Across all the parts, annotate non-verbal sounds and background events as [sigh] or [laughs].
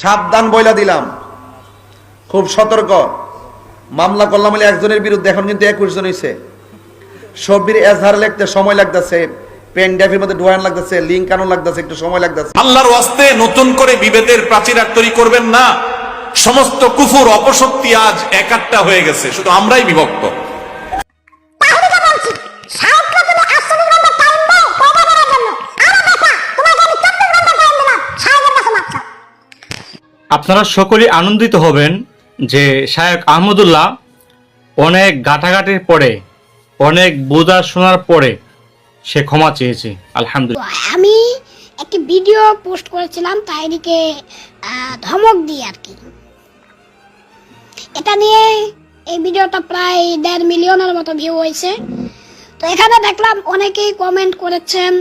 সাবধান বইলা দিলাম। খুব সতর্ক। মামলা করলাম বলে একজনের বিরুদ্ধে, এখন কিন্তু একুশ জন হয়েছে সবির এজহার লিখতে সময় লাগতেছে মধ্যে লাগতেছে লিঙ্ক আনো লাগতেছে, একটু সময় লাগতেছে। আল্লাহর নতুন করে বিভেদের প্রাচীর আর তৈরি করবেন না। সমস্ত কুফুর অপশক্তি আজ হয়ে গেছে, শুধু আমরাই বিভক্ত। আপনারা সকলেই আনন্দিত হবেন যে শায়ক আহমদুল্লাহ অনেক ঘাটাঘাটির পরে অনেক বোঝা শোনার পরে সে ক্ষমা চেয়েছে। আলহামদুলিল্লাহ। আমি একটি ভিডিও পোস্ট করেছিলাম তাইরিকে আহ, ধমক দিয়ে আর কি এটা নিয়ে এই ভিডিওটা প্রায় দেড় মিলিয়নের মতো ভিউ হয়েছে। তো এখানে দেখলাম অনেকেই কমেন্ট করেছেন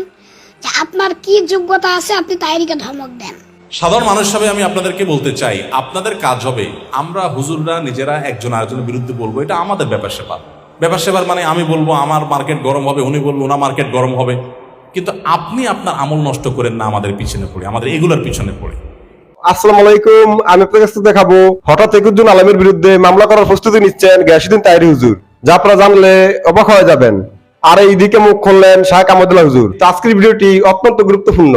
যে আপনার কি যোগ্যতা আছে আপনি তাইরিকে ধমক দেন। সাধারণ মানুষ হিসাবে আমি আপনাদেরকে বলতে চাই, আপনাদের কাজ হবে, আমরা হুজুররা নিজেরা একজন আরেকজনের বিরুদ্ধে বলব, এটা আমাদের ব্যাপার সেবা। ব্যাপার সেবার মানে আমি বলব, আমার মার্কেট গরম হবে, উনি বলব, ওনার মার্কেট গরম হবে। কিন্তু আপনি আপনার আমল নষ্ট করেন না, আমাদের পিছনে পড়ে, আমাদের এগুলোর পিছনে পড়ে। আসসালামু আলাইকুম, আমি আপনার কাছে দেখাবো, হঠাৎ একুদ্দিন আলমের বিরুদ্ধে মামলা করার প্রস্তুতি নিচ্ছেন গ্যাসুদ্দিন তাইরি হুজুর, যা আপনারা জানলে অবাক হয়ে যাবেন। আর এই দিকে মুখ খুললেন শাহ কামদুল্লাহ হুজুর। আজকের ভিডিওটি অত্যন্ত গুরুত্বপূর্ণ।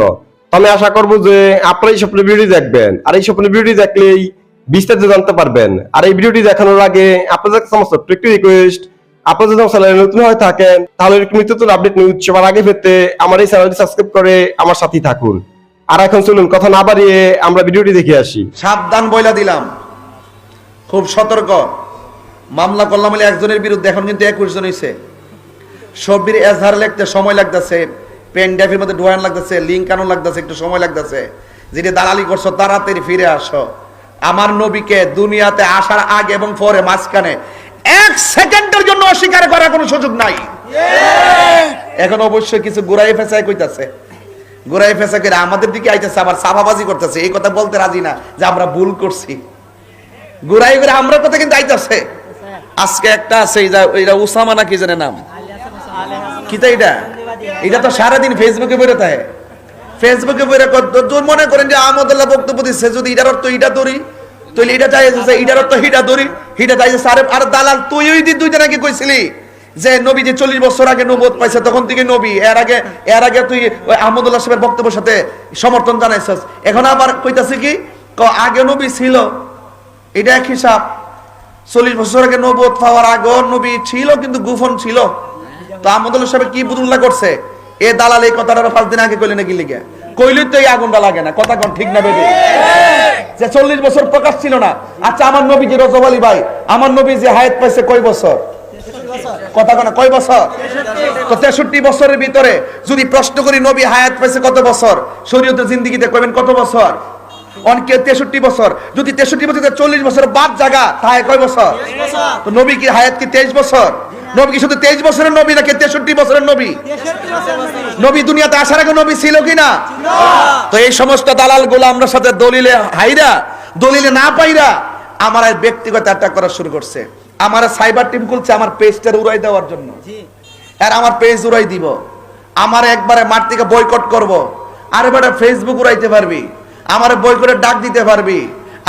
আমি আশা করব যে আপনারা এই স্বপ্নের ভিডিওটি দেখবেন। আর এই স্বপ্নের ভিডিওটি দেখলেই বিস্তারিত জানতে পারবেন। আর এই ভিডিওটি দেখানোর আগে আপনাদের সমস্ত একটি রিকোয়েস্ট আপনারা যদি চ্যানেলে নতুন হয়ে থাকেন, তাহলে এরকম নিত্য নতুন আপডেট নিউজ সবার আগে পেতে আমার এই চ্যানেলটি সাবস্ক্রাইব করে আমার সাথেই থাকুন। আর এখন চলুন, কথা না বাড়িয়ে আমরা ভিডিওটি দেখে আসি। সাবধান বইলা দিলাম। খুব সতর্ক। মামলা করলাম একজনের বিরুদ্ধে, এখন কিন্তু একুশ জন হয়েছে সবির এজহার লিখতে সময় লাগতেছে। পেন ড্রাইভের মধ্যে ডোয়ান লাগতেছে লিঙ্ক আনো লাগতেছে একটু সময় লাগতেছে। যেটা দালালি করছ তাড়াতাড়ি ফিরে আসো। আমার নবীকে দুনিয়াতে আসার আগে এবং পরে মাঝখানে এক সেকেন্ডের জন্য অস্বীকার করার কোনো সুযোগ নাই। এখন অবশ্যই কিছু গুড়াই ফেসাই কইতাছে। গুড়াই ফেসা করে আমাদের দিকে আইতেছে আবার সাবাবাজি করতেছে। এই কথা বলতে রাজি না যে আমরা ভুল করছি। গুড়াই করে আমরা কথা কিন্তু আইতেছে। আজকে একটা আছে এই যা- এইটা উসামা না কি জানে নাম? কিতা এটা? এটা তো সারাদিন ফেসবুকে বেরো থাকে। ফেসবুকে বেরো মনে করেন যে আহমদুল্লাহ বক্তব্য দিচ্ছে, যদি এটার অর্থ এটা ধরি তাহলে এটা চাইছে এটার অর্থ হিটা ধরি হিটা চাই আরে, আর দালাল, তুই ওই দিন দুইটা নাকি কইছিলি যে নবী যে চল্লিশ বছর আগে নবত পাইছে, তখন থেকে নবী, এর আগে এর আগে তুই ওই আহমদুল্লাহ সাহেবের বক্তব্যের সাথে সমর্থন জানাইছিস। এখন আবার কইতাছে কি ক আগে নবী ছিল, এটা এক হিসাব, চল্লিশ বছর আগে নবোধ পাওয়ার আগে নবী ছিল, কিন্তু গুফন ছিল। তো আহমদুল্লাহ সাহেব কি বুদুল্লাহ করছে? এ দালাল এই কথাটা পাঁচ দিন আগে কইলে নাকি তো এই আগুনটা লাগে না কথা কোন ঠিক না বেদে? যে চল্লিশ বছর প্রকাশ ছিল না। আচ্ছা আমার নবী যে রজব আলী ভাই আমার নবী যে হায়াত পাইছে কয় বছর? কথা কোন কয় বছর? তো তেষট্টি বছরের ভিতরে যদি প্রশ্ন করি নবী হায়াত পাইছে কত বছর? শরীয়তের জিন্দিগিতে কইবেন কত বছর? অনেকে তেষট্টি বছর? যদি তেষট্টি বছর চল্লিশ বছর বাদ জায়গা তাই কয় বছর। তো নবী কি হায়াত কি তেইশ বছর? নবী শুধু তেইশ বছরের নবী নাকি তেষট্টি বছরের নবী? নবী দুনিয়াতে আসার আগে নবী ছিল কিনা? তো এই সমস্ত দালালগুলো আমরা সাথে দলিলে হাইরা, দলিলে না পাইরা আমার ব্যক্তিগত অ্যাটাক করা শুরু করছে। আমার সাইবার টিম খুলছে আমার পেজটার উড়াই দেওয়ার জন্য। আর আমার পেজ উড়াই দিব। আমার একবারে মাঠ থেকে বয়কট করব। আর এবারে ফেসবুক উড়াইতে পারবি। আমার বই করে ডাক দিতে পারবি।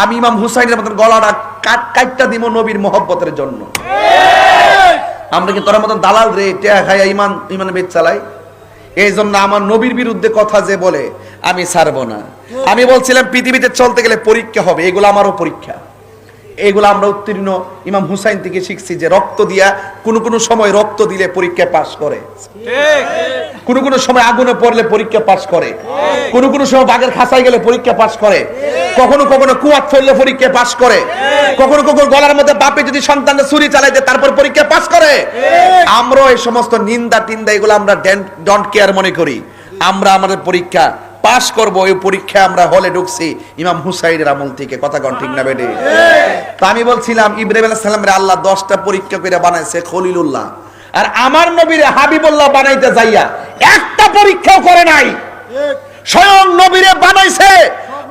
আমি ইমাম হুসাইনের মতন গলাটা কাট কাটটা দিব নবীর মহব্বতের জন্য। আমরা কি তোর মতন দালাল রে? টেয়া খাইয়া ইমান ইমান বেদ চালাই? এই জন্য আমার নবীর বিরুদ্ধে কথা যে বলে, আমি ছাড়বো না। আমি বলছিলাম, পৃথিবীতে চলতে গেলে পরীক্ষা হবে, এগুলো আমারও পরীক্ষা। এগুলো আমরা উত্তীর্ণ ইমাম হুসাইন থেকে শিখছি যে রক্ত দিয়া কোনো কোনো সময় রক্ত দিলে পরীক্ষা পাস করে। কোনো কোনো সময় আগুনে পড়লে পরীক্ষা পাস করে। কোনো কোনো সময় বাঘের খাসায় গেলে পরীক্ষা পাস করে। কখনো কখনো কুয়াত ফেললে পরীক্ষা পাস করে। কখনো কখনো গলার মধ্যে বাপে যদি সন্তানটা ছুরি চালাই দেয় তারপর পরীক্ষা পাস করে। আমরা এই সমস্ত নিন্দা টিন্দা এগুলো আমরা ডন্ট কেয়ার মনে করি। আমরা আমাদের পরীক্ষা পাস করব এই পরীক্ষা আমরা হলে ঢুকছি। ইমাম হুসাইনের আমল থেকে কথা কন ঠিক না বেডে তো আমি বলছিলাম ইব্রাহিম আলাইহিস সালামের আল্লাহ দশটা পরীক্ষা করে বানাইছে খলিলুল্লাহ। আর আমার নবীর হাবিবুল্লাহ বানাইতে যাইয়া একটা পরীক্ষাও করে নাই। স্বয়ং নবীরে বানাইছে।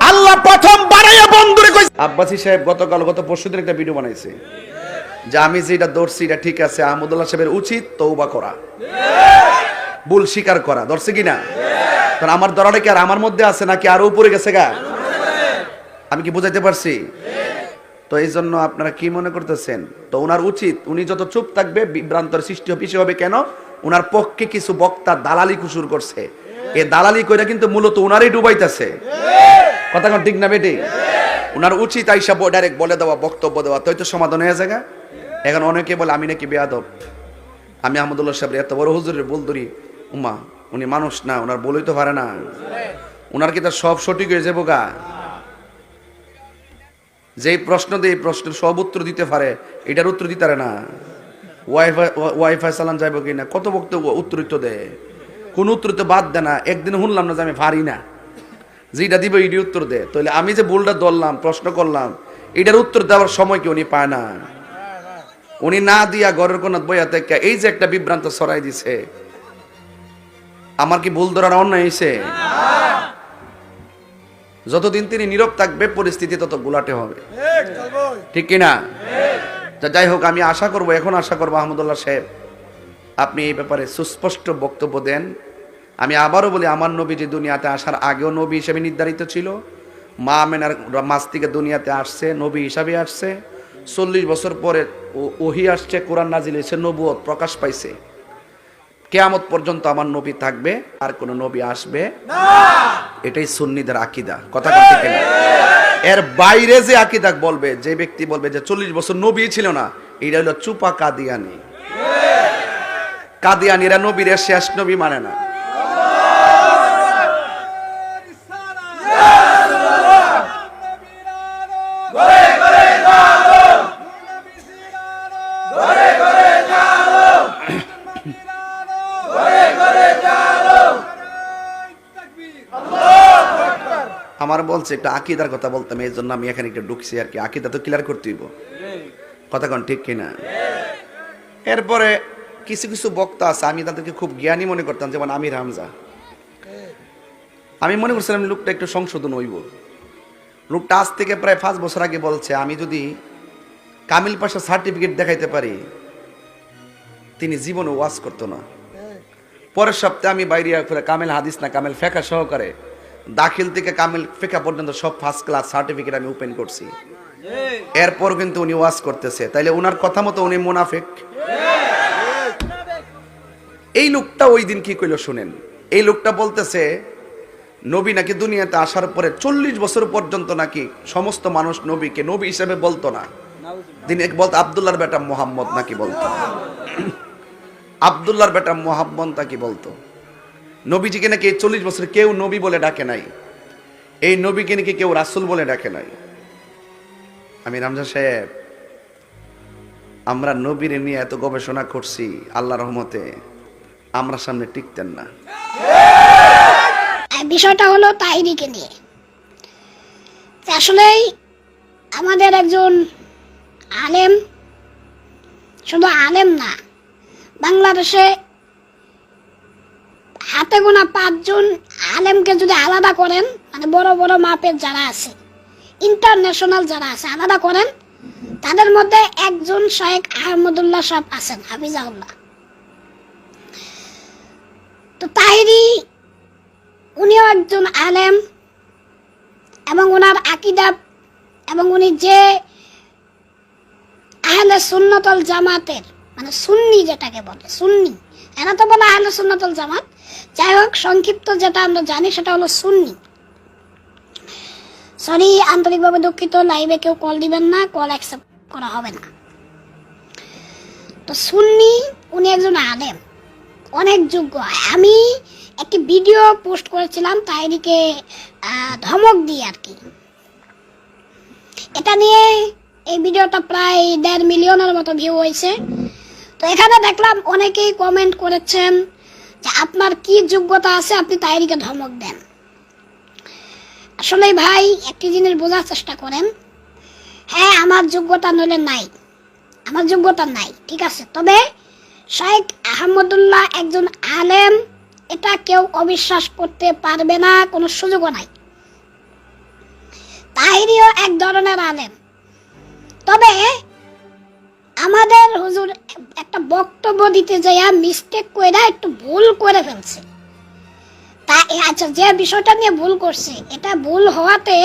আল্লাহ প্রথম বানাইয়া বন্ধুরে কইছে। আব্বাসী সাহেব গতকাল গত পরশুদিন একটা ভিডিও বানাইছে। যে আমি যেটা ধরছি এটা ঠিক আছে আহমদুল্লাহ সাহেবের উচিত তৌবা করা। ভুল স্বীকার করা। ধরছে কিনা? কারণ আমার ধরাটা কি আর আমার মধ্যে আছে নাকি আরও উপরে গেছে গা? আমি কি বুঝাইতে পারছি? তো এই জন্য আপনারা কি মনে করতেছেন? তো ওনার উচিত, উনি যত চুপ থাকবে, বিভ্রান্তর সৃষ্টি বেশি হবে কেন? ওনার পক্ষে কিছু বক্তা দালালি কুসুর করছে। এ দালালি কইরা কিন্তু মূলত ওনারই ডুবাইতেছে। কথা কোন ঠিক না বেটি? ওনার উচিত আইসা ডাইরেক্ট বলে দেওয়া, বক্তব্য দেওয়া। তো সমাধান হয়ে জায়গা এখন অনেকে বলে, আমি নাকি বেয়াদব? আমি আহমদুল্লাহ সাহেব এত বড় হুজুরের বল ধরি। উমা, উনি মানুষ না ওনার বলেই তো পারে না। ওনার কি তার সব সঠিক হয়ে যাব গা? যেই প্রশ্ন দিয়ে প্রশ্নের সব উত্তর দিতে পারে, এটার উত্তর দিতে পারে না। ওয়াইফাই ওয়াইফাই চালান যাইব কি না? কত বক্তব্য উত্তরিত দেয়? কোন উত্তর তো বাদ দেয় না, একদিন শুনলাম না যে আমি পারি না। যেটা দিব এটি উত্তর দেয়। তাহলে আমি যে ভুলটা ধরলাম, প্রশ্ন করলাম, এটার উত্তর দেওয়ার সময় কি উনি পায় না? উনি না দিয়া ঘরের কোন বইয়া থেকে এই যে একটা বিভ্রান্ত ছড়াই দিছে আমার কি ভুল ধরার অন্যায় হয়েছে যতদিন তিনি নীরব থাকবে, পরিস্থিতি তত গুলাটে হবে। ঠিক কিনা? যাই হোক, আমি আশা করব, এখন আশা করব আহমদুল্লাহ সাহেব, আপনি এই ব্যাপারে সুস্পষ্ট বক্তব্য দেন। আমি আবারও বলি, আমার নবী যে দুনিয়াতে আসার আগেও নবী হিসেবে নির্ধারিত ছিল। মা মেনার মাস থেকে দুনিয়াতে আসছে, নবী হিসাবে আসছে। চল্লিশ বছর পরে ওহি আসছে, কোরআন নাজিল এসে নবুয়ত প্রকাশ পাইছে। কেয়ামত পর্যন্ত আমার নবী থাকবে আর কোন নবী আসবে এটাই সুন্নিদের আকিদা। কথা বলতে গেলে এর বাইরে যে আকিদা বলবে যে ব্যক্তি বলবে যে চল্লিশ বছর নবী ছিল না এটা হলো চুপা কাদিয়ানি। কাদিয়ানিরা নবীরা শেষ নবী মানে না আমার বলছে, একটা আকিদার কথা বলতাম এই জন্য আমি এখানে একটু ঢুকছি আর কি। আকিদা তো ক্লিয়ার করতে হইব। কথা কন, ঠিক কিনা? এরপরে কিছু কিছু বক্তা আছে, আমি তাদেরকে খুব জ্ঞানী মনে করতাম, যেমন আমির হামজা। আমি মনে করছিলাম লোকটা একটু সংশোধন হইব। লোকটা আজ থেকে প্রায় পাঁচ বছর আগে বলছে, আমি যদি কামিল পাশা সার্টিফিকেট দেখাইতে পারি, তিনি জীবনে ওয়াজ করতো না। পরের সপ্তাহে আমি বাইরে কামেল হাদিস না, কামেল ফেকা সহকারে দাখিল থেকে কামেল ফেকা পর্যন্ত সব ফার্স্ট ক্লাস সার্টিফিকেট আমি ওপেন করছি। এরপর কিন্তু উনি ওয়াজ করতেছে। তাইলে ওনার কথা মতো উনি মুনাফেক। এই লোকটা ওই দিন কি কইলো শুনেন? এই লোকটা বলতেছে, নবী নাকি দুনিয়াতে আসার পরে চল্লিশ বছর পর্যন্ত নাকি সমস্ত মানুষ নবীকে নবী হিসেবে বলতো না। দিন এক বলতো, আবদুল্লাহর বেটা মোহাম্মদ নাকি বলতো। আবদুল্লাহর বেটা মোহাম্মদ তাকে বলতো। নবীজিকে নাকি এই চল্লিশ বছর কেউ নবী বলে ডাকে নাই। এই নবীকে নাকি কেউ রাসুল বলে ডাকে নাই। আমি রামজা সাহেব, আমরা নবীরে নিয়ে এত গবেষণা করছি আল্লাহ রহমতে, আমরা সামনে টিকতেন না। বিষয়টা হলো তাইরিকে নিয়ে। আসলেই আমাদের একজন আলেম, শুধু আলেম না, বাংলাদেশে হাতে গোনা পাঁচজন আলেমকে যদি আলাদা করেন মানে বড় বড় মাপের যারা আছে ইন্টারন্যাশনাল যারা আছে, আলাদা করেন, তাদের মধ্যে একজন শেখ আহমদুল্লাহ সাহেব আছেন হাফিজাউল্লাহ তো তাহিরি উনিও একজন আলেম এবং ওনার আকিদা এবং উনি যে আহলে সুন্নতল জামাতের মানে সুন্নি যেটাকে বলে, সুন্নি, এরা তো বলে আহলে সুন্নতল জামাত যাই হোক, সংক্ষিপ্ত যেটা আমরা জানি সেটা হলো সুন্নি। সরি আন্তরিকভাবে দুঃখিত লাইভে কেউ কল দিবেন না কল অ্যাকসেপ্ট করা হবে না। তো সুন্নি, উনি একজন আলেম, অনেক যোগ্য। আমি একটি ভিডিও পোস্ট করেছিলাম তাইরিকে ধমক দিয়ে আর কি। এটা নিয়ে এই ভিডিওটা প্রায় দেড় মিলিয়নের মতো ভিউ হয়েছে। তো এখানে দেখলাম অনেকেই কমেন্ট করেছেন আপনার কি যোগ্যতা আছে, আপনি তাইরিকে ধমক দেন। আসলে ভাই, একটি জিনিস বোঝার চেষ্টা করেন। হ্যাঁ আমার যোগ্যতা নইলে নাই। আমার যোগ্যতা নাই, ঠিক আছে। তবে শেখ আহমদুল্লাহ একজন আলেম, এটা কেউ অবিশ্বাস করতে পারবে না, কোনো সুযোগও নাই। তাহিরিও এক ধরনের আলেম। তবে আমাদের হুজুর একটা বক্তব্য দিতে যাইয়া মিস্টেক করে একটু ভুল করে ফেলছে। তা আচ্ছা যে বিষয়টা নিয়ে ভুল করছে, এটা ভুল হওয়াতে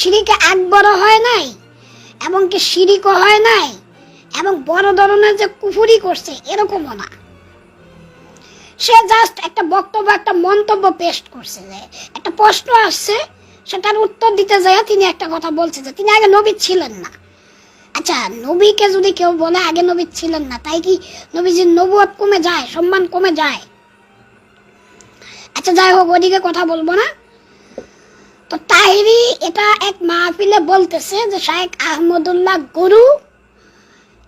সিঁড়িকে একবারও হয় নাই, এবং কি সিঁড়িকও হয় নাই, এবং বড় ধরনের যে কুফুরি করছে, এরকমও না। সে জাস্ট একটা বক্তব্য, একটা মন্তব্য পেস্ট করছে যে, একটা প্রশ্ন আসছে, সেটার উত্তর দিতে যায় তিনি একটা কথা বলছে যে, তিনি আগে নবী ছিলেন না। আচ্ছা নবীকে যদি কেউ বলে, আগে নবী ছিলেন না, তাই কি নবীজির নবুয়ত কমে যায়, সম্মান কমে যায়? আচ্ছা যাই হোক, ওদিকে কথা বলব না। তো তাহিরি এটা এক মাহফিলে বলতেছে যে শাহেক আহমদুল্লাহ গুরু,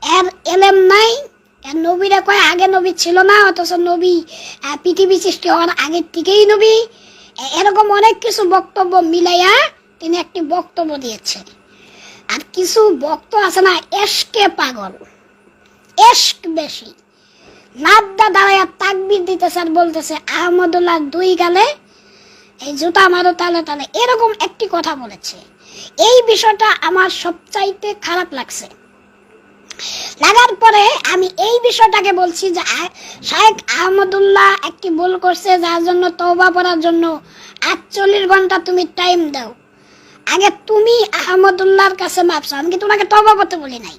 এর এলেম নাই, এর নবীরা কয়, আগে নবী ছিল না, অথচ নবী পৃথিবী সৃষ্টি হওয়ার আগের থেকেই নবী। এরকম অনেক কিছু বক্তব্য মিলাইয়া তিনি একটি বক্তব্য দিয়েছে আর কিছু বক্ত আছে না এশকে পাগল। এশক বেশি। নাদ্দা দাঁড়াইয়া তাকবির দিতেছে আর বলতেছে, আহমদুল্লাহ, দুই গালে এই জুতা মারো তালে তালে। এরকম একটি কথা বলেছে। এই বিষয়টা আমার সবচাইতে খারাপ লাগছে। লাগার পরে আমি এই বিষয়টাকে বলছি যে শাহেক আহমদুল্লাহ একটি ভুল করছে, যার জন্য তওবা করার জন্য আটচল্লিশ ঘণ্টা তুমি টাইম দাও। আগে তুমি আহমদুল্লাহর কাছে মাপ চাও, আমি কি তোমাকে তওবা করতে বলি নাই?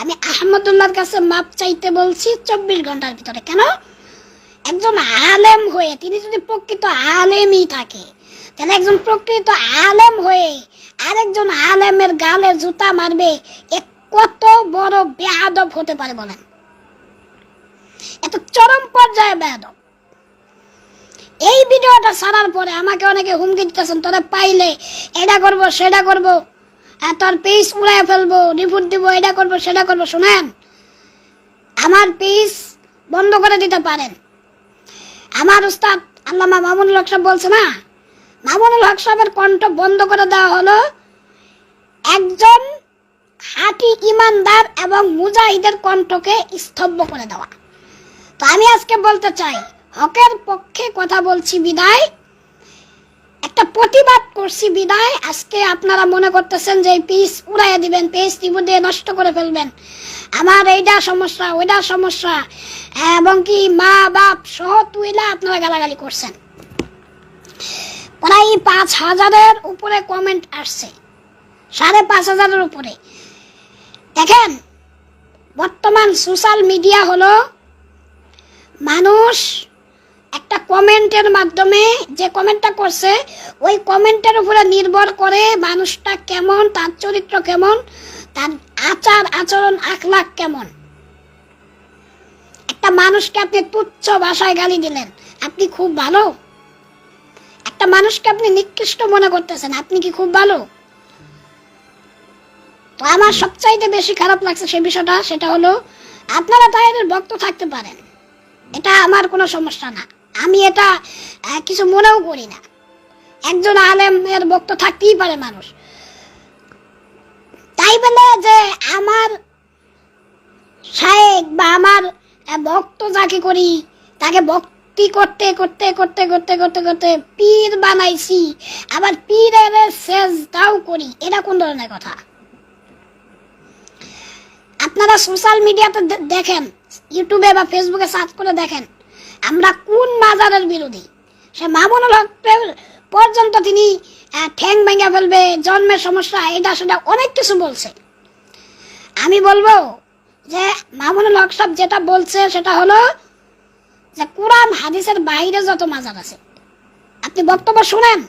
আমি আহমদুল্লাহর কাছে মাপ চাইতে বলছি চব্বিশ ঘণ্টার ভিতরে, কেন? একজন আলেম হয়ে, তিনি যদি প্রকৃত আলেমই থাকে, তাহলে একজন প্রকৃত আলেম হয়ে আরেকজন আলেমের গালে জুতা মারবে, এ কত বড় বেয়াদব হতে পারে বলেন? এত চরম পর্যায়ে বেয়াদব। এই ভিডিওটা ছাড়ার পরে আমাকে অনেকে হুমকি দিতেছেন, তোরা পাইলে এটা করব, সেটা করব, আর তোর পেজ উড়াই ফেলব রিপোর্ট দিব, এটা করব, সেটা করব। শোনেন, আমার পেজ বন্ধ করে দিতে পারেন। আমার উস্তাদ আল্লামা মামুনুল হক সাহেব বলছে, না, মামুনুল হক সাহেবের কণ্ঠ বন্ধ করে দেওয়া হলো একজন খাঁটি ইমানদার এবং মুজাহিদের কণ্ঠকে স্তব্ধ করে দেওয়া। তো আমি আজকে বলতে চাই হকের পক্ষে কথা বলছি বিদায়। একটা প্রতিবাদ করছি বিদায়। আজকে আপনারা মনে করতেছেন যে পিস উড়াইয়া দিবেন পেজ টিপু দিয়ে নষ্ট করে ফেলবেন। আমার এইটা সমস্যা ওইটা সমস্যা। এবং কি মা, বাপ সহ তুইলা আপনারা গালাগালি করছেন। প্রায় পাঁচ হাজারের উপরে কমেন্ট আসছে। সাড়ে পাঁচ হাজারের উপরে। দেখেন, বর্তমান সোশ্যাল মিডিয়া হলো মানুষ একটা কমেন্টের মাধ্যমে যে কমেন্টটা করছে, ওই কমেন্টের উপরে নির্ভর করে মানুষটা কেমন, তার চরিত্র কেমন, তার আচার, আচরণ, আখলাখ কেমন। একটা মানুষকে আপনি তুচ্ছ ভাষায় গালি দিলেন, আপনি খুব ভালো। একটা মানুষকে আপনি নিকৃষ্ট মনে করতেছেন, আপনি কি খুব ভালো? তো আমার সবচাইতে বেশি খারাপ লাগছে সে বিষয়টা, সেটা হলো আপনারা তাদের ভক্ত থাকতে পারেন। এটা আমার কোনো সমস্যা না। আমি এটা কিছু মনেও করি না। একজন আলেমের ভক্ত থাকতেই পারে মানুষ। তাই বলে যে আমার শায়েক বা আমার ভক্ত যাকে করি, তাকে ভক্তি করতে করতে করতে করতে করতে করতে পীর বানাইছি। আবার পীরের শেষ তাও করি। এটা কোন ধরনের কথা? আপনারা সোশ্যাল মিডিয়াতে দেখেন ইউটিউবে বা ফেসবুকে সার্চ করে দেখেন। আমরা কোন মাজারের বিরোধী? সে মামুনুল হক পর্যন্ত তিনি ঠ্যাং ভেঙে ফেলবে, জন্মের সমস্যা, এটা সেটা অনেক কিছু বলছে। আমি বলব যে মামুনুল হক সাহেব যেটা বলছে সেটা হলো যে কোরআন হাদিসের বাইরে যত মাজার আছে। আপনি বক্তব্য শুনেন।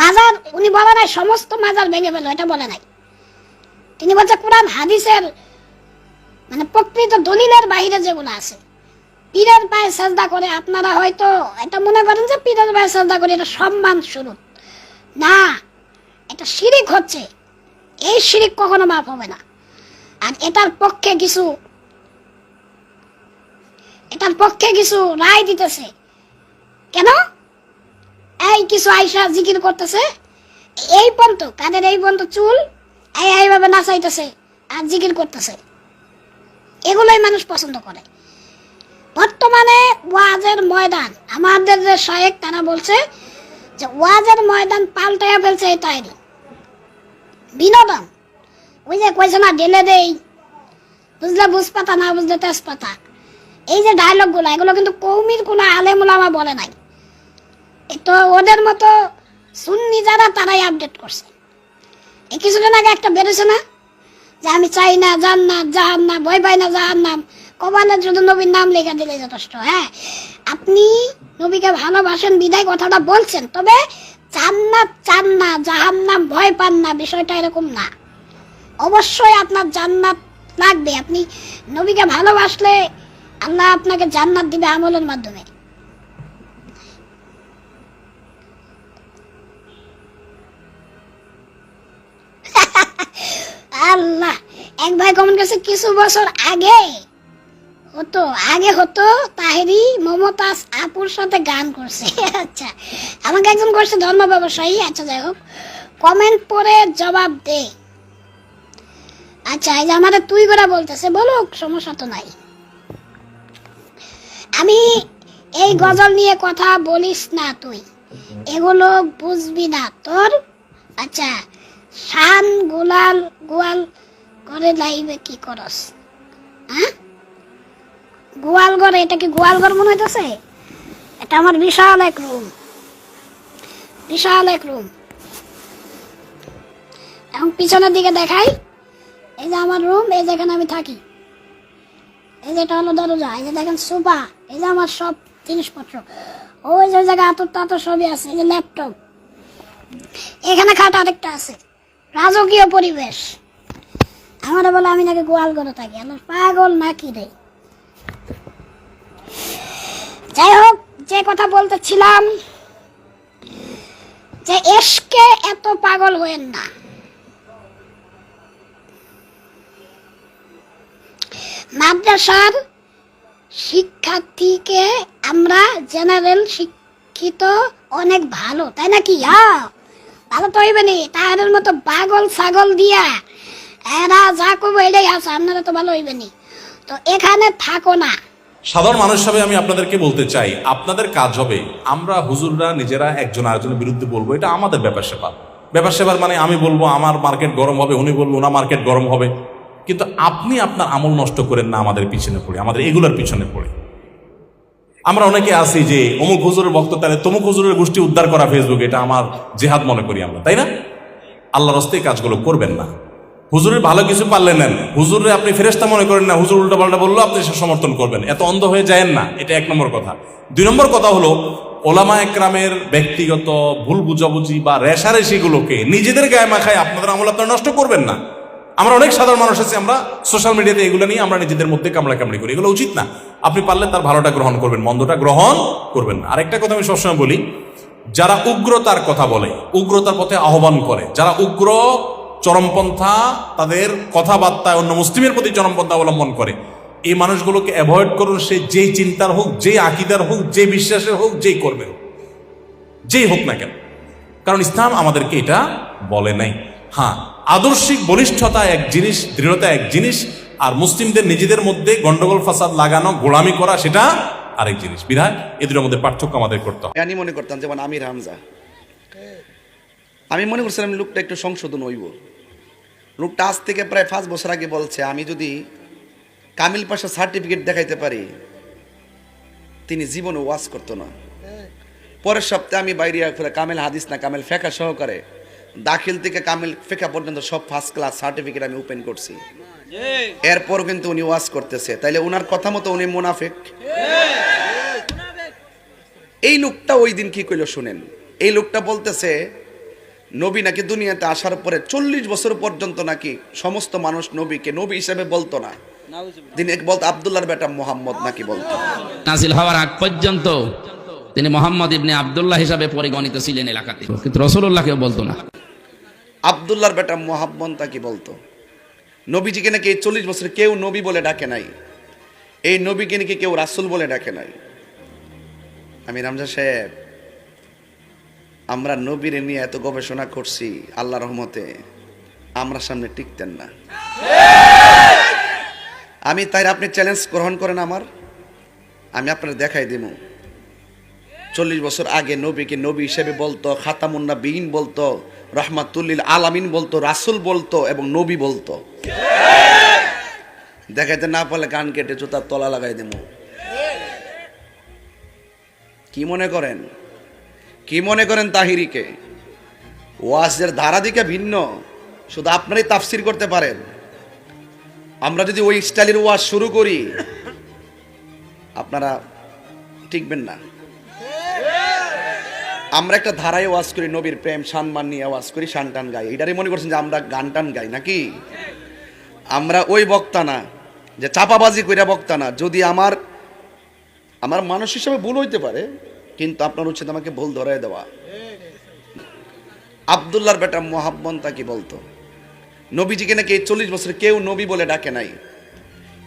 মাজার, উনি বলে নাই, সমস্ত মাজার ভেঙে ফেলো এটা বলে নাই। তিনি বলছে কোরআন হাদিসের মানে প্রকৃত দলিলের বাইরে যেগুলো আছে। পীরের পায়ে সাজদা করে আপনারা হয়তো এটা মনে করেন যে পীরের পায়ে সাজদা করে এটা সম্মান স্বরূপ। না, এটা শিরিক হচ্ছে। এই শিরিক কখনো মাফ হবে না। আর এটার পক্ষে কিছু, এটার পক্ষে কিছু রায় দিতেছে। কেন? এই কিছু আইসা জিকির করতেছে। এই পর্যন্ত কাদের এই পর্যন্ত চুল, এই এইভাবে নাচাইতেছে আর জিকির করতেছে। এগুলোই মানুষ পছন্দ করে। বর্তমানে ওয়াজের ময়দান। আমাদের যে শায়েক, তারা বলছে যে ওয়াজের ময়দান পাল্টাইয়া ফেলছে এই তাইরি বিনোদন। ওই যে কইছে না ঢেলে দেই। বুঝলে, বুঝপাতা, না বুঝলে তেজপাতা। এই যে ডায়লগগুলো এগুলো কিন্তু কৌমির কোনো আলেমুলামা বলে নাই। তো ওদের মতো সুন্নি যারা, তারাই আপডেট করছে। এই কিছুদিন আগে একটা বেরোছে না, যে আমি চাই না জান্নাত জাহান্নাম, ভয় পাই না জাহান্নাম। কপালে শুধু নবীর নাম লেখা দিলে যথেষ্ট হ্যাঁ? আপনি নবীকে ভালোবাসেন, বিদায় কথাটা বলছেন, তবে জান্নাত চান না জাহান্নাম, ভয় পান না, বিষয়টা এরকম না। অবশ্যই আপনার জান্নাত লাগবে। আপনি নবীকে ভালোবাসলে আল্লাহ আপনাকে জান্নাত দিবে আমলের মাধ্যমে। [laughs] আল্লাহ, এক ভাই কমন কাছে কিছু বছর আগে হতো, আগে হতো তাহেরি, মমতাজ আপুর সাথে গান করছে। [laughs] আচ্ছা আমাকে একজন করছে ধর্ম ব্যবসায়ী। আচ্ছা যাই হোক কমেন্ট পরে জবাব দে। আচ্ছা এই যে আমাদের তুই করে বলতেছে, বলুক, সমস্যা তো নাই। আমি এই গজল নিয়ে কথা বলিস না তুই, এগুলো বুঝবি না তোর। আচ্ছা শান গোলাল গোয়াল করে লাইবে কি করস? হ্যাঁ গোয়াল ঘর এটা কি গোয়াল ঘর মনে হইতেছে? এটা আমার বিশাল এক রুম বিশাল এক রুম এখন পিছনের দিকে দেখাই। এই যে আমার রুম এই যেখানে আমি থাকি। এই যে এটা হলো দরজা, এই যে দেখেন সোফা, এই যে আমার সব জিনিসপত্র। ওই যে জায়গায় আতর টাতর সবই আছে, এই যে ল্যাপটপ। এখানে খাট আরেকটা আছে। রাজকীয় পরিবেশ। আমার বলে আমি নাকি গোয়াল করে থাকি। আমার পাগল নাকি রে? যাই হোক, যে কথা বলতেছিলাম, যে এসকে এত পাগল হয়েন না। মাদ্রাসার শিক্ষার্থীকে আমরা জেনারেল শিক্ষিত অনেক ভালো, তাই নাকি? হ্যাঁ ভালো তো হইবে নি তাদের মতো পাগল ছাগল দিয়া এরা যা করব এটাই আছে, আপনারা তো ভালো হইবে নি তো এখানে থাকো না। সাধারণ মানুষ হিসাবে আমি আপনাদেরকে বলতে চাই, আপনাদের কাজ হবে, আমরা হুজুররা নিজেরা একজন আরেকজনের বিরুদ্ধে বলব, এটা আমাদের ব্যাপার সেবা ব্যাপার সেবার মানে আমি বলব, আমার মার্কেট গরম হবে, উনি বলব, ওনার মার্কেট গরম হবে। কিন্তু আপনি আপনার আমল নষ্ট করেন না, আমাদের পিছনে পড়ে, আমাদের এগুলোর পিছনে পড়ে। আমরা অনেকে আছি যে, অমুক হুজুরের বক্ত তাহলে তমুক হুজুরের গোষ্ঠী উদ্ধার করা ফেসবুক এটা আমার জেহাদ মনে করি আমরা, তাই না? আল্লাহর হস্তে কাজগুলো করবেন না। হুজুরের ভালো কিছু পারলে নেন হুজুরে আপনি ফেরেস্তা মনে করেন না, হুজুর উল্টা পাল্টা বলল, আপনি সে সমর্থন করবেন। এত অন্ধ হয়ে যায়েন না, এটা এক নম্বর কথা। দুই নম্বর কথা হলো, ওলামা একরামের ব্যক্তিগত ভুল বুঝাবুঝি বা রেশারেশিগুলোকে নিজেদের গায়ে মাখায় আপনাদের আমল আপনারা নষ্ট করবেন না। আমরা অনেক সাধারণ মানুষ আছি, আমরা সোশ্যাল মিডিয়াতে এগুলো নিয়ে আমরা নিজেদের মধ্যে কামড়া কামড়ি করি। এগুলো উচিত না। আপনি পারলে তার ভালোটা গ্রহণ করবেন, মন্দটা গ্রহণ করবেন না। আরেকটা কথা আমি সবসময় বলি, যারা উগ্রতার কথা বলে, উগ্রতার পথে আহ্বান করে, যারা উগ্র চরমপন্থা তাদের কথাবার্তায় অন্য মুসলিমের প্রতি চরমপন্থা অবলম্বন করে। এই মানুষগুলোকে অ্যাভয়েড করুন, সে যেই চিন্তার হোক, যেই আকিদার হোক যে বিশ্বাসের হোক, যেই কর্মের হোক। যেই হোক না কেন। কারণ ইসলাম আমাদেরকে এটা বলে নাই। হ্যাঁ আদর্শিক বলিষ্ঠতা এক জিনিস, দৃঢ়তা এক জিনিস, আর মুসলিমদের নিজেদের মধ্যে গন্ডগোল, ফাসাদ লাগানো, গোলামি করা, সেটা আরেক জিনিস। বিধায় এদের মধ্যে পার্থক্য আমাদের করতে হবে। আমি মনে করতাম, যেমন আমির হামজা। আমি মনে করছিলাম লোকটা একটু সংশোধন হইব। লোকটা আজ থেকে প্রায় পাঁচ বছর আগে বলছে, আমি যদি কামিল পাশা সার্টিফিকেট দেখাইতে পারি, তিনি জীবনে ওয়াজ করতো না। পরের সপ্তাহে আমি বাইরে ফেলে কামেল হাদিস না, কামেল ফেকা সহকারে, দাখিল থেকে কামেল ফেকা পর্যন্ত সব ফার্স্ট ক্লাস সার্টিফিকেট আমি ওপেন করছি। এরপর কিন্তু উনি ওয়াজ করতেছে। তাইলে ওনার কথা মতো উনি মুনাফেক। এই লোকটা ওই দিন কি কইল শুনেন? এই লোকটা বলতেছে নবী নাকি দুনিয়াতে আসার পরে চল্লিশ বছর পর্যন্ত নাকি সমস্ত মানুষ নবীকে নবী হিসেবে বলতো না। তিনি এক বলতো আবদুল্লাহর বেটা মোহাম্মদ নাকি বলতো। নাজিল হওয়ার আগ পর্যন্ত তিনি মোহাম্মদ ইবনে আবদুল্লাহ হিসাবে পরিগণিত ছিলেন এলাকাতে। কিন্তু রসুল্লাহ কেউ বলতো না। আবদুল্লাহর বেটা মোহাম্মদ তাকে বলতো। নবীজিকে নাকি এই চল্লিশ বছর কেউ নবী বলে ডাকে নাই। এই নবীকে নাকি কেউ রাসুল বলে ডাকে নাই। আমি রামজা সাহেব আমরা নবীর নিয়ে এত গবেষণা করছি, আল্লাহ রহমতে। আমরা সামনে টিকতেন না। আমি তাই আপনি চ্যালেঞ্জ গ্রহণ করেন আমার? আমি আপনার দেখাই দিব চল্লিশ বছর আগে নবীকে নবী হিসেবে বলতো, খাতামুন্না বিন বলতো, রহমাতুল্লিল আলামিন বলতো, রাসুল বলতো এবং নবী বলতো। দেখাইতে না পারলে গান কেটে জুতার তলা লাগাই দেব কি মনে করেন? কি মনে করেন তাহিরিকে? ওয়াজের ধারা দিকে ভিন্ন, শুধু আপনারই তাফসির করতে পারেন। আমরা যদি ওই স্টাইলের ওয়াজ শুরু করি, আপনারা টিকবেন না। আমরা একটা ধারায় ওয়াজ করি, নবীর প্রেম, সম্মান নিয়ে ওয়াজ করি টান গাই। এটারই মনে করছেন যে আমরা গান টান গাই নাকি? আমরা ওই বক্তা না, যে চাপাবাজি কইরা বক্তা না। যদি আমার আমার মানুষ হিসেবে ভুল হইতে পারে কিন্তু আপনার উচিত আমাকে ভুল ধরাই দেওয়া। আবদুল্লাহর বেটা মোহাম্মন্তা কি বলতো, নবীজিকে নাকি এই চল্লিশ বছর কেউ নবী বলে ডাকে নাই।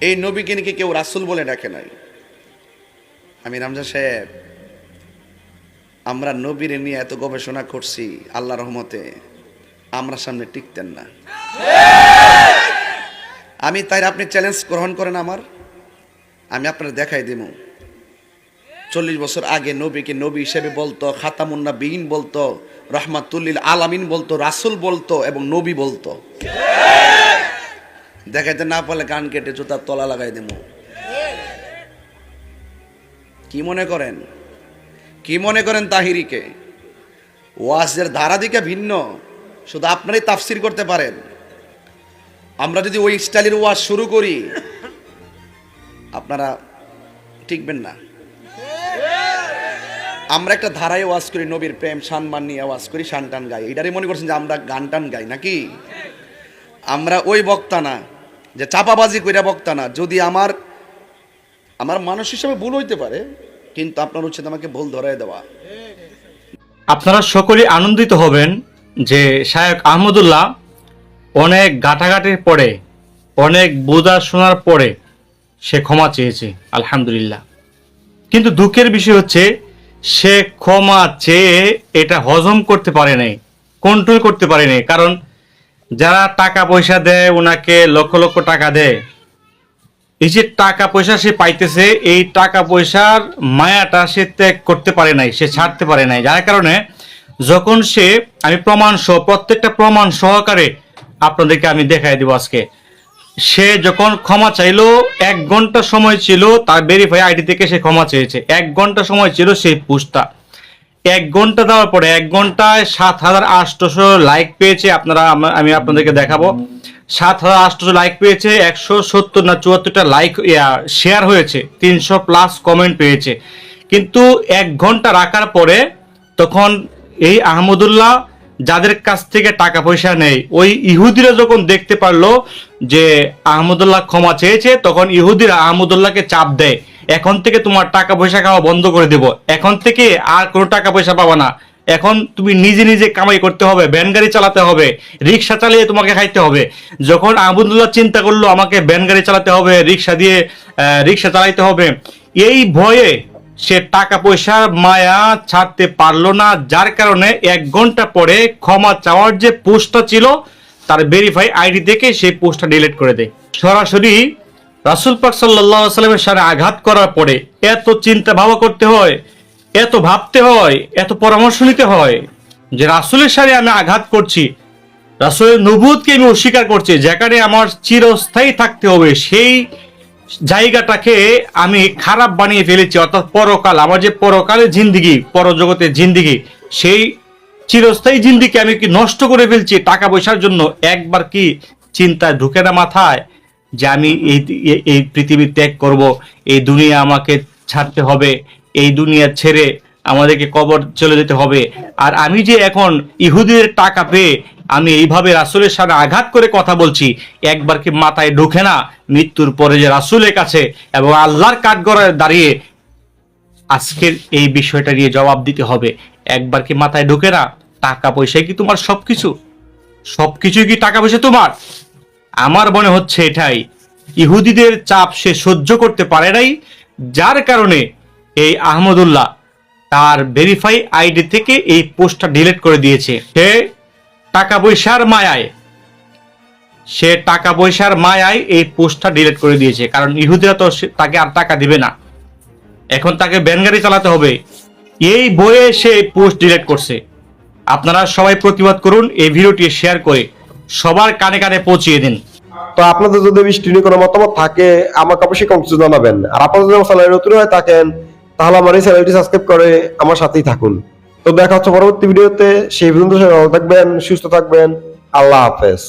এই নবীকে নাকি কেউ রাসুল বলে ডাকে নাই। আমি রামজা সাহেব, আমরা নবীর নিয়ে এত গবেষণা করছি আল্লাহ রহমতে আমরা সামনে টিকতেন না। আমি তাই আপনি চ্যালেঞ্জ গ্রহণ করেন আমার, আমি আপনার দেখাই দিব চল্লিশ বছর আগে নবীকে নবী হিসেবে বলতো খাতামুন্না বিন বলতো, রহমাতুল্লিল আলামিন বলতো, রাসুল বলতো এবং নবী বলতো। দেখাইতে না পারলে গান কেটে জুতার তলা লাগাই দেব। কি মনে করেন? কি মনে করেন তাহিরিকে? ওয়াজের ধারা দিকে ভিন্ন, শুধু আপনারই তাফসির করতে পারেন। আমরা যদি ওই স্টাইলের ওয়াজ শুরু করি, আপনারা টিকবেন না। আমরা একটা ধারায় ওয়াজ করি, নবীর প্রেম সম্মান নিয়ে ওয়াজ করি টান গাই। এটারই মনে করছেন যে আমরা গান টান গাই নাকি? আমরা ওই বক্তা না, যে চাপাবাজি কইরা বক্তা না। যদি আমার আমার মানুষ হিসেবে ভুল হইতে পারে, কিন্তু আপনার উচিত আমাকে ভুল ধরাই দেওয়া। আপনারা সকলেই আনন্দিত হবেন যে শায়ক আহমদুল্লাহ অনেক ঘাটাঘাটির পরে, অনেক বোঝা শোনার পরে সে ক্ষমা চেয়েছে, আলহামদুলিল্লাহ। কিন্তু দুঃখের বিষয় হচ্ছে সে ক্ষমা চেয়ে এটা হজম করতে পারে নাই কন্ট্রোল করতে পারে নাই। কারণ যারা টাকা পয়সা দেয় ওনাকে লক্ষ লক্ষ টাকা দেয়। এই যে টাকা পয়সা সে পাইতেছে, এই টাকা পয়সার মায়াটা সে ত্যাগ করতে পারে নাই, সে ছাড়তে পারে নাই। যার কারণে যখন সে, আমি প্রমাণ সহ, প্রত্যেকটা প্রমাণ সহকারে আপনাদেরকে আমি দেখাই দিব আজকে। সে যখন ক্ষমা চাইলো, এক ঘণ্টা সময় ছিল তার ভেরিফাই আইডি থেকে সে ক্ষমা চেয়েছে। এক ঘণ্টা সময় ছিল সেই পুস্টটা এক ঘণ্টা দেওয়ার পরে এক ঘন্টায় সাত হাজার আটশোশো লাইক পেয়েছে আপনারা, আমি আপনাদেরকে দেখাবো। সাত হাজার আটশোশো লাইক পেয়েছে, একশো সত্তর না চুয়াত্তরটা লাইক শেয়ার হয়েছে, তিনশো প্লাস কমেন্ট পেয়েছে। কিন্তু এক ঘণ্টা রাখার পরে তখন এই আহমদুল্লাহ যাদের কাছ থেকে টাকা পয়সা নেই, ওই ইহুদিরা যখন দেখতে পারল যে আহমদুল্লাহ ক্ষমা চেয়েছে, তখন ইহুদিরা আহমদুল্লাহকে চাপ দেয়। এখন থেকে তোমার টাকা পয়সা খাওয়া বন্ধ করে দেব। এখন থেকে আর কোনো টাকা পয়সা পাবা না। এখন তুমি নিজে নিজে কামাই করতে হবে, ভ্যান গাড়ি চালাতে হবে, রিক্সা চালিয়ে তোমাকে খাইতে হবে। যখন আহমদুল্লাহ চিন্তা করল, আমাকে ভ্যান গাড়ি চালাতে হবে, রিক্সা দিয়ে রিক্সা চালাইতে হবে, এই ভয়ে সে টাকা পয়সার মায়া ছাড়তে পারল না, যার কারণে এক ঘণ্টা পরে ক্ষমা চাওয়ার যে পোস্টটা ছিল, তার ভেরিফাই আইডি থেকে সেই পোস্টটা ডিলিট করে দেয়। সরাসরি রাসুল পাক সাল্লাহ সাল্লামের সাথে আঘাত করার পরে এত চিন্তা ভাবা করতে হয়, এত ভাবতে হয়, এত পরামর্শ নিতে হয় যে রাসুলের সাথে আমি আঘাত করছি। রাসুলের নবুদকে আমি অস্বীকার করছি, যেখানে আমার চিরস্থায়ী থাকতে হবে, সেই জায়গাটাকে আমি খারাপ বানিয়ে ফেলেছি, অর্থাৎ পরকাল, আমার যে পরকালের জিন্দিগি, পরজগতের জিন্দিগি, সেই চিরস্থায়ী জিন্দিকে আমি কি নষ্ট করে ফেলছি টাকা পয়সার জন্য? একবার কি চিন্তায় ঢুকে না মাথায় যে আমি এই, এই- পৃথিবী ত্যাগ করব, এই দুনিয়া আমাকে ছাড়তে হবে, এই দুনিয়া ছেড়ে আমাদেরকে কবর চলে যেতে হবে। আর আমি যে এখন ইহুদিদের টাকা পেয়ে আমি এইভাবে রাসুলের সাথে আঘাত করে কথা বলছি, একবার কি মাথায় ঢুকে না মৃত্যুর পরে যে রাসুলের কাছে এবং আল্লাহর কাঠগড়ায় দাঁড়িয়ে আজকের এই বিষয়টা নিয়ে জবাব দিতে হবে, একবার কি মাথায় ঢুকে না টাকা পয়সায় কি তোমার সবকিছু? সবকিছুই কি টাকা পয়সা তোমার? আমার মনে হচ্ছে এটাই, ইহুদিদের চাপ সে সহ্য করতে পারে নাই, যার কারণে এই আহমদুল্লাহ তার ভেরিফাই আইডি থেকে এই পোস্টটা ডিলিট করে দিয়েছে। সে টাকা পয়সার মায়ায়। সে টাকা পয়সার মায়ায় এই পোস্টটা ডিলিট করে দিয়েছে, কারণ ইহুদিরা তো তাকে আর টাকা দিবে না। এখন তাকে ভ্যান গাড়ি চালাতে হবে। এই বইয়ে সে পোস্ট ডিলিট করছে। আপনারা সবাই প্রতিবাদ করুন, এই ভিডিওটি শেয়ার করে সবার কানে কানে পৌঁছিয়ে দিন। তো আপনাদের যদি বৃষ্টি নিয়ে কোনো মতামত থাকে, আমাকে অবশ্যই কমেন্টে জানাবেন। আর আপনারা যদি আমার চ্যানেলে নতুন হয়ে থাকেন, তাহলে আমার এই চ্যানেলটি সাবস্ক্রাইব করে আমার সাথেই থাকুন। তো দেখা হচ্ছে পরবর্তী ভিডিওতে। সেই পর্যন্ত সবাই ভালো থাকবেন সুস্থ থাকবেন। আল্লাহ হাফেজ।